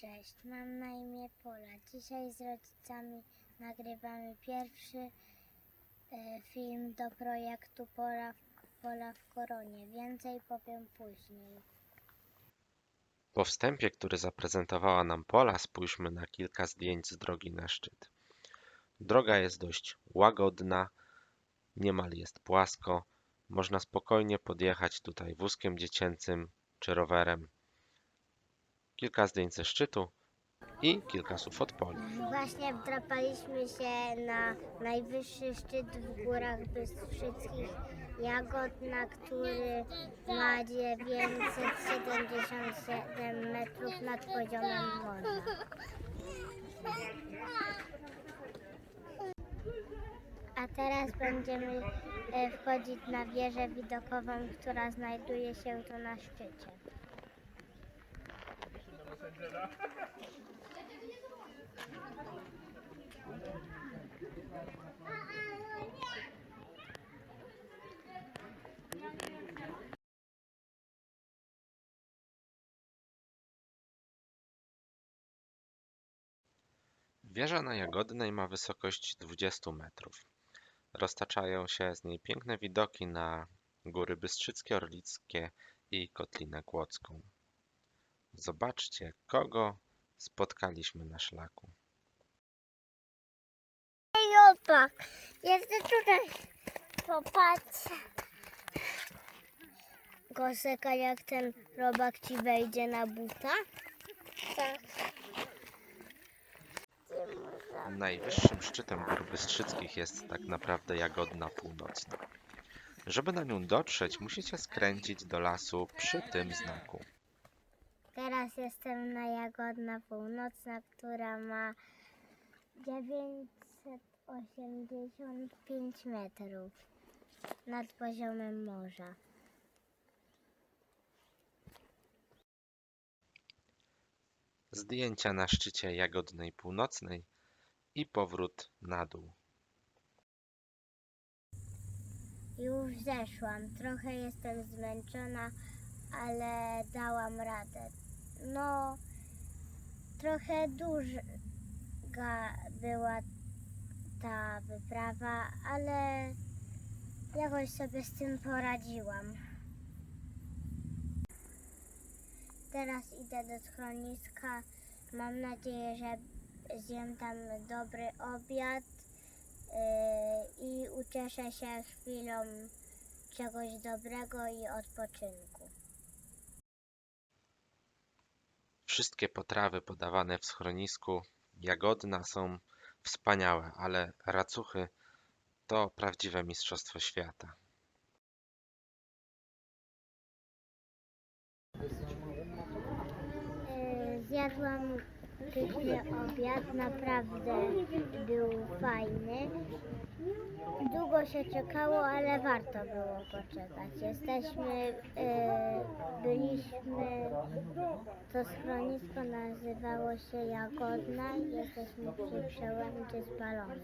Cześć, mam na imię Pola. Dzisiaj z rodzicami nagrywamy pierwszy e, film do projektu Pola w, Pola w Koronie. Więcej powiem później. Po wstępie, który zaprezentowała nam Pola, spójrzmy na kilka zdjęć z drogi na szczyt. Droga jest dość łagodna, niemal jest płasko. Można spokojnie podjechać tutaj wózkiem dziecięcym czy rowerem. Kilka zdjęć ze szczytu i kilka słów od Poli. Właśnie wdrapaliśmy się na najwyższy szczyt w górach Bystrzyckich Jagod, na który ma 977 metrów nad poziomem morza. A teraz będziemy e, wchodzić na wieżę widokową, która znajduje się tu na szczycie. Wieża na Jagodnej ma wysokość 20 metrów. Roztaczają się z niej piękne widoki na góry Bystrzyckie, Orlickie i Kotlinę Kłodzką. Zobaczcie, kogo spotkaliśmy na szlaku. Opak, jestem tutaj. Popatrz. Goseka, jak ten robak ci wejdzie na buta? Tak. Najwyższym szczytem gór Bystrzyckich jest tak naprawdę Jagodna Północna. Żeby na nią dotrzeć, musicie skręcić do lasu przy tym znaku. Teraz jestem na Jagodna Północna, która ma 985 metrów nad poziomem morza. Zdjęcia na szczycie Jagodnej Północnej i powrót na dół. Już zeszłam. Trochę jestem zmęczona, ale dałam radę. No, trochę duża była ta wyprawa, ale jakoś sobie z tym poradziłam. Teraz idę do schroniska. Mam nadzieję, że zjem tam dobry obiad yy, i ucieszę się chwilą czegoś dobrego i odpoczynku. Wszystkie potrawy podawane w schronisku Jagodna są wspaniałe, ale racuchy to prawdziwe mistrzostwo świata. Yy, Zjadłam pyszny obiad, naprawdę był fajny. Długo się czekało, ale warto było poczekać. Jesteśmy, yy, to schronisko nazywało się Jagodna i jesteśmy przy przełęczy z Balonem.